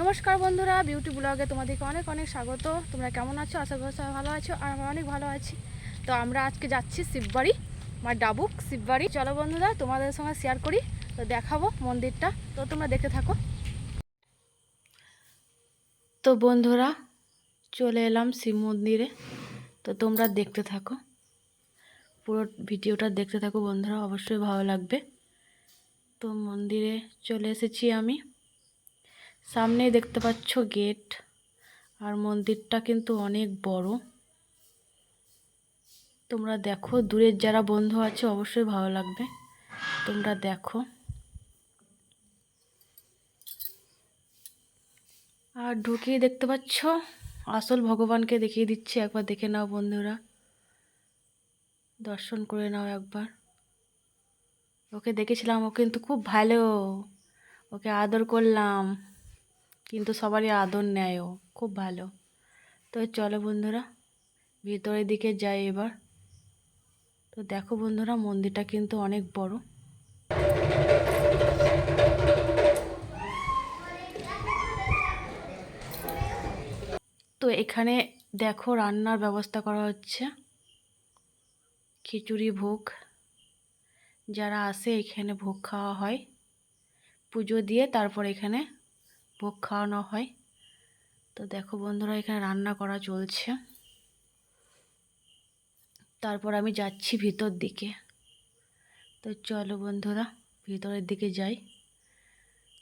নমস্কার বন্ধুরা বিউটি ব্লগে তোমাদেরকে অনেক অনেক স্বাগত। তোমরা কেমন আছো? আশা করি সবাই ভালো আছো, আর আমরা অনেক ভালো আছি। তো আমরা আজকে যাচ্ছি শিববাড়ি আমার ডাবুক শিববাড়ি। চলো বন্ধুরা, তোমাদের সঙ্গে শেয়ার করি, তো দেখাবো মন্দিরটা। তো তোমরা দেখতে থাকো। তো বন্ধুরা, চলে এলাম শিব মন্দিরে। তো তোমরা দেখতে থাকো। পুরো ভিডিওটা দেখতে থাকো বন্ধুরা, অবশ্যই ভালো লাগবে। তো মন্দিরে চলে এসেছি আমি। সামনেই দেখতে পাচ্ছ গেট, আর মন্দিরটা কিন্তু অনেক বড়। তোমরা দেখো, দূরের যারা বন্ধু আছে, অবশ্যই ভালো লাগবে। তোমরা দেখো। আর ঢুকিয়ে দেখতে পাচ্ছ, আসল ভগবানকে দেখিয়ে দিচ্ছি, একবার দেখে নাও বন্ধুরা। দর্শন করে নাও একবার। ওকে দেখেছিলাম, ও কিন্তু খুব ভালো। ওকে আদর করলাম। কিন্তু সবারই আদর নেয় ও, খুব ভালো। তো চলো বন্ধুরা, ভিতরের দিকে যাই এবার। তো দেখো বন্ধুরা, মন্দিরটা কিন্তু অনেক বড়। তো এখানে দেখো রান্নার ব্যবস্থা করা হচ্ছে। খিচুড়ি ভোগ, যারা আসে এখানে ভোগ খাওয়া হয়। পুজো দিয়ে তারপর এখানে ভোগ খাওয়ানো হয়। তো দেখো বন্ধুরা, এখানে রান্না করা চলছে। তারপর আমি যাচ্ছি ভিতর দিকে। তো চলো বন্ধুরা, ভিতরের দিকে যাই।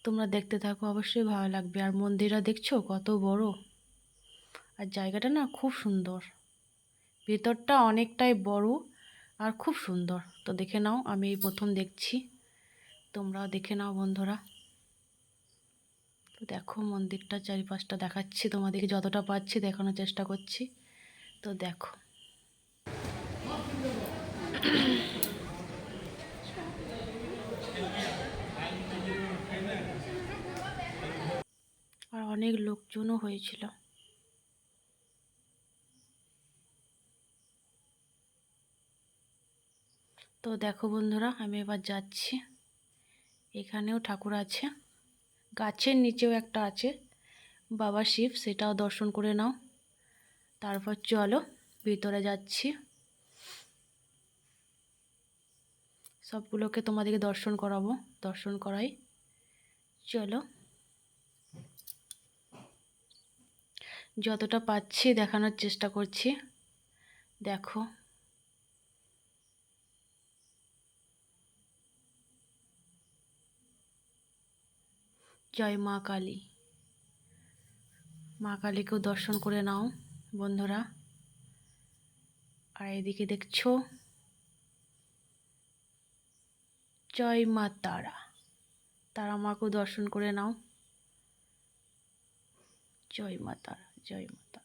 তোমরা দেখতে থাকো, অবশ্যই ভালো লাগবে। আর মন্দিরটা দেখছ, কত বড়। আর জায়গাটা না খুব সুন্দর। ভিতরটা অনেকটাই বড় আর খুব সুন্দর। তো দেখে নাও, আমি এই প্রথম দেখছি। তোমরাও দেখে নাও বন্ধুরা। দেখো মন্দিরটা চারিপাশটা দেখাচ্ছি, তোমাদেরকে যতটা পাচ্ছি দেখানোর চেষ্টা করছি। তো দেখো। আর অনেক লোকজনও হয়েছিল। তো দেখো বন্ধুরা, আমি এবার যাচ্ছি। এখানেও ঠাকুর আছে। গাছের নিচেও একটা আছে। বাবা শিব, সেটাও দর্শন করে নাও। তারপর চলো, ভিতরে যাচ্ছি। সবগুলোকে তোমাদেরকে দর্শন করাবো, দর্শন করাই। চলো। যতটা পাচ্ছি দেখানোর চেষ্টা করছি। দেখো। জয় মা কালী। মা কালীকেও দর্শন করে নাও, বন্ধুরা। আর এদিকে দেখছ? জয় মা তারা। তারা মাকেও দর্শন করে নাও। জয় মা তারা, জয় মা তারা।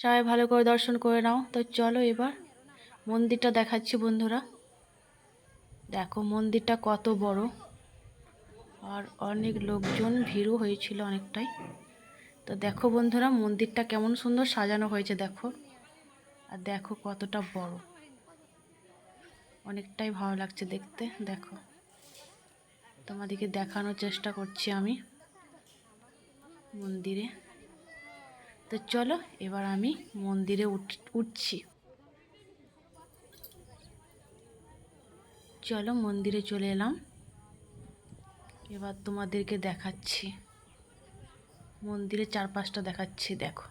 সবাই ভালো করে দর্শন করে নাও। তো চলো এবার মন্দিরটা দেখাচ্ছি বন্ধুরা। দেখো মন্দিরটা কত বড়। আর অনেক লোকজন ভিড়ও হয়েছিল অনেকটাই। তো দেখো বন্ধুরা, মন্দিরটা কেমন সুন্দর সাজানো হয়েছে, দেখো। আর দেখো কতটা বড়। অনেকটাই ভালো লাগছে দেখতে, দেখো। তোমাদেরকে দেখানোর চেষ্টা করছি আমি মন্দিরে। তো চলো, এবার আমি মন্দিরে উঠ, উঠছি। চলো, মন্দিরে চলে এলাম। এবার তোমাদেরকে দেখাচ্ছি। মন্দিরের চারপাশটা দেখাচ্ছি, দেখো।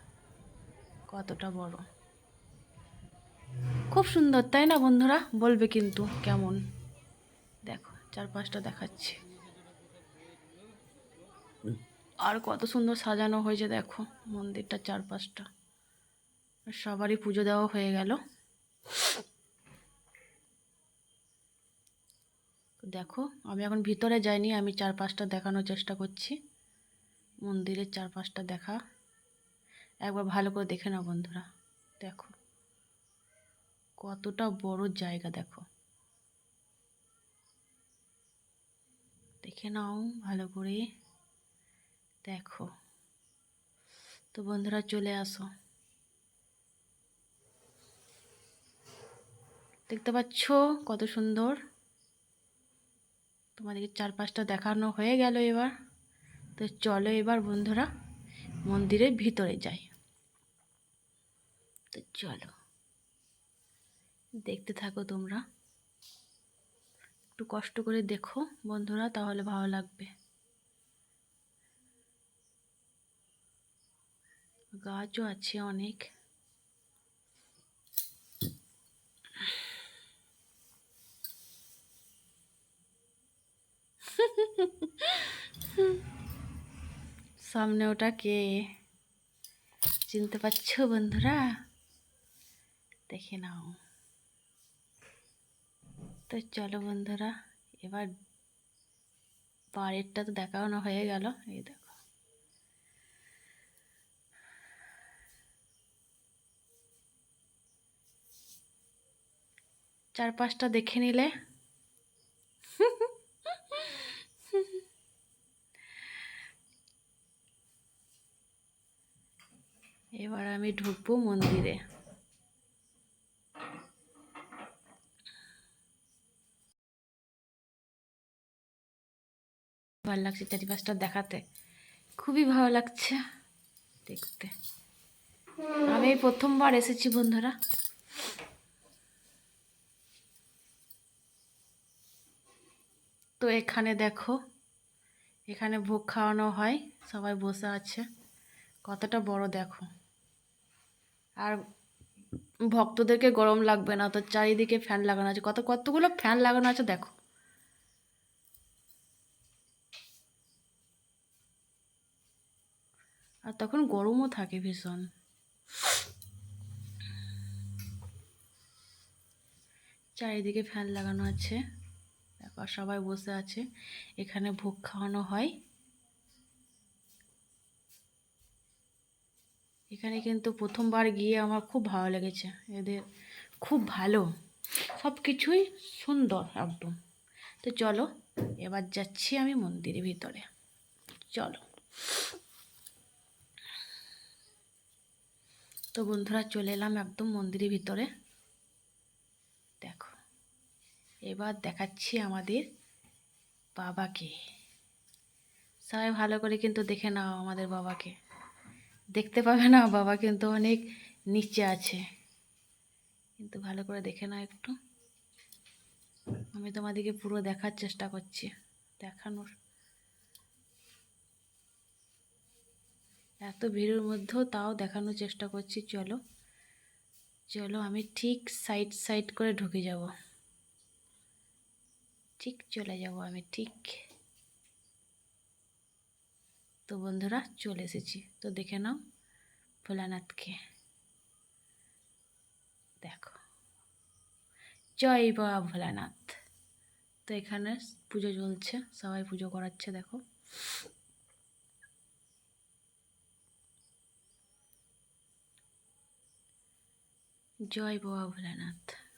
কতটা বড়। খুব সুন্দর, তাই না বন্ধুরা? বলবে কিন্তু কেমন। দেখো, চারপাশটা দেখাচ্ছি। আর কত সুন্দর সাজানো হয়েছে, দেখো মন্দিরটার চারপাশটা। সবারই পুজো দেওয়া হয়ে গেল। দেখো, আমি এখন ভিতরে যাইনি, আমি চারপাশটা দেখানোর চেষ্টা করছি। মন্দিরের চারপাশটা দেখা। একবার ভালো করে দেখে নাও বন্ধুরা, দেখো। কতটা বড় জায়গা, দেখো। দেখে নাও ভালো করে। দেখো। তো বন্ধুরা চলে আসো। দেখতে পাচ্ছ কত সুন্দর? তোমাদেরকে চারপাশটা দেখানো হয়ে গেল এবার। তো চলো এবার বন্ধুরা মন্দিরের ভিতরে যাই। তো চলো। দেখতে থাকো তোমরা। একটু কষ্ট করে দেখো বন্ধুরা, তাহলে ভালো লাগবে। গাছও আছে অনেক। সামনে ওটা কে? চিনতে পারছ বন্ধুরা? দেখে নাও। তো চলো বন্ধুরা, এবার বাড়িরটা তো দেখানো হয়ে গেল, এই দেখো। চারপাশটা দেখে নিলে। এবার আমি ঢুকবো মন্দিরে। ভালো লাগছে চারিপাশটা দেখাতে। খুবই ভালো লাগছে দেখতে। আমি প্রথমবার এসেছি বন্ধুরা। তো এখানে দেখো, এখানে ভোগ খাওয়ানো হয়, সবাই বসে আছে। কতটা বড় দেখো। আর ভক্তদেরকে গরম লাগবে না, তো চারিদিকে ফ্যান লাগানো আছে। কত, কতগুলো ফ্যান লাগানো আছে দেখো। আর তখন গরমও থাকে ভীষণ। চারিদিকে ফ্যান লাগানো আছে। দেখো সবাই বসে আছে, এখানে ভোগ খাওয়ানো হয়। এখানে কিন্তু প্রথমবার গিয়ে আমার খুব ভালো লেগেছে, এদের খুব ভালো সব কিছুই সুন্দর একদম। তো চলো, এবার যাচ্ছি আমি মন্দিরের ভিতরে, চলো। তো বন্ধুরা চলে এলাম একদম মন্দিরের ভিতরে। এবার দেখাচ্ছি আমাদের বাবাকে। সবাই ভালো করে কিন্তু দেখে নাও আমাদের বাবাকে। দেখতে পাবে না, বাবা কিন্তু অনেক নিচে আছে। কিন্তু ভালো করে দেখে নাও একটু। আমি তোমাদেরকে পুরো দেখার চেষ্টা করছি, দেখানোর। এত ভিড়ের মধ্যেও তাও দেখানোর চেষ্টা করছি, চলো। চলো আমি ঠিক সাইড সাইড করে ঢুকে যাব। ঠিক চলে যাব আমি, ঠিক। তো বন্ধুরা, চলে এসেছি। তো দেখে নাও ভোলানাথকে। দেখো। জয় বাবা ভোলানাথ। তো এখানে পুজো চলছে, সবাই পুজো করাচ্ছে, দেখো। জয় বাবা ভোলানাথ।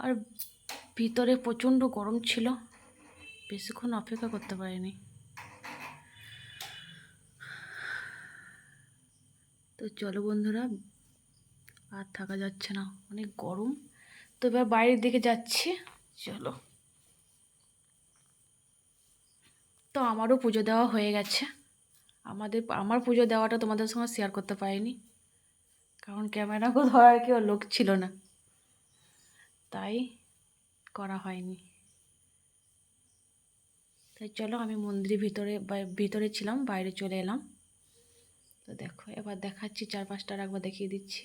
আর ভিতরে প্রচণ্ড গরম ছিল। বেশিক্ষণ অপেক্ষা করতে পারিনি। তো চলো বন্ধুরা, আর থাকা যাচ্ছে না। অনেক গরম। তো এবার বাইরের দিকে যাচ্ছি। চলো। তো আমারও পুজো দেওয়া হয়ে গেছে। আমাদের, আমার পুজো দেওয়াটা তোমাদের সঙ্গে শেয়ার করতে পারিনি। কারণ ক্যামেরা ধরার কেউ লোক ছিল না। তাই করা হয়নি। তাই চলো আমি মন্দিরের ভিতরে ভিতরে ছিলাম, বাইরে চলে এলাম। তো দেখো, এবার দেখাচ্ছি চার চারপাশটা একবার দেখিয়ে দিচ্ছি।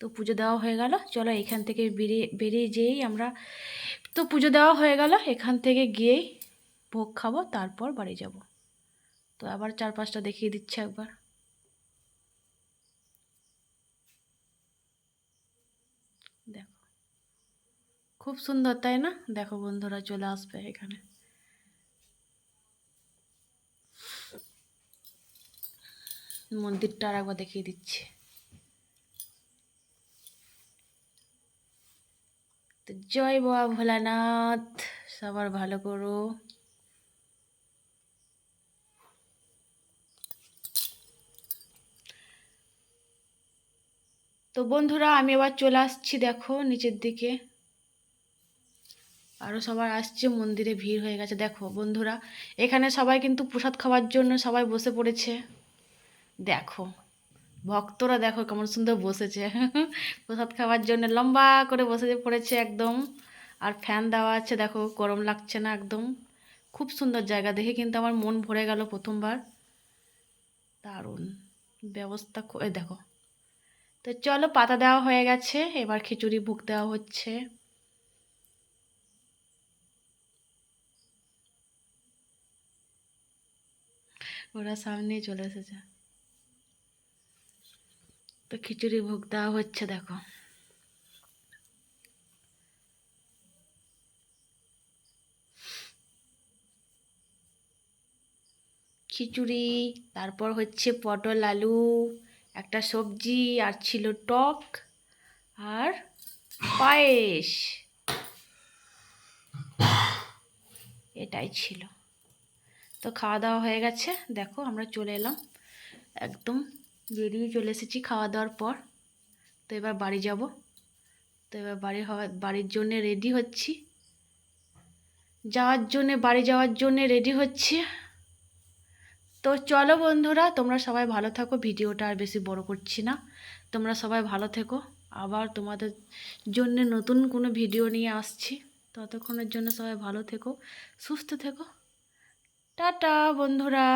তো পুজো দেওয়া হয়ে গেল, চলো এখান থেকে বেরিয়ে বেরিয়ে যেয়েই আমরা তো পুজো দেওয়া হয়ে গেল, এখান থেকে গিয়েই ভোগ খাব, তারপর বাড়ি যাব। তো আবার চারপাশটা দেখিয়ে দিচ্ছে একবার দেখো খুব সুন্দর, তাই না? দেখো বন্ধুরা চলে আসবে এখানে। মন্দিরটা আর একবার দেখিয়ে দিচ্ছি। জয় বাবা ভোলানাথ, সবার ভালো করো। তো বন্ধুরা, আমি আবার চলে আসছি, দেখো নিচের দিকে। আরও সবার আসছে, মন্দিরে ভিড় হয়ে গেছে। দেখো বন্ধুরা, এখানে সবাই কিন্তু প্রসাদ খাওয়ার জন্য সবাই বসে পড়েছে। দেখো, ভক্তরা দেখো কেমন সুন্দর বসেছে। প্রসাদ খাওয়ার জন্য লম্বা করে বসে পড়েছে একদম। আর ফ্যান দেওয়া আছে, দেখো গরম লাগছে না একদম। খুব সুন্দর জায়গা, দেখে কিন্তু আমার মন ভরে গেল প্রথমবার। দারুণ ব্যবস্থা দেখো। তো চলো পাতা দেওয়া হয়ে গেছে, এবার খিচুড়ি ভোগ দেওয়া হচ্ছে। ওরা সামনেই চলে এসেছে। তো খিচুড়ি ভোগ দেওয়া হচ্ছে, দেখো। খিচুড়ি, তারপর হচ্ছে পটল, আলু, একটা সবজি, আর ছিল টক, আর পায়েস। এটাই ছিল। তো খাওয়া দাওয়া হয়ে গেছে। দেখো আমরা চলে এলাম। একদম বেরিয়ে চলে এসেছি খাওয়া দাওয়ার পর। তো এবার বাড়ি যাব। তো এবার বাড়ি হওয়া বাড়ির জন্যে রেডি হচ্ছি। যাওয়ার জন্যে, বাড়ি যাওয়ার জন্যে রেডি হচ্ছি। তো চলো বন্ধুরা, তোমরা সবাই ভালো থাকো। ভিডিওটা আর বেশি বড় করছি না। তোমরা সবাই ভালো থেকো। আবার তোমাদের জন্য নতুন কোনো ভিডিও নিয়ে আসছি। ততক্ষণের জন্য সবাই ভালো থেকো, সুস্থ থেকো। টাটা বন্ধুরা।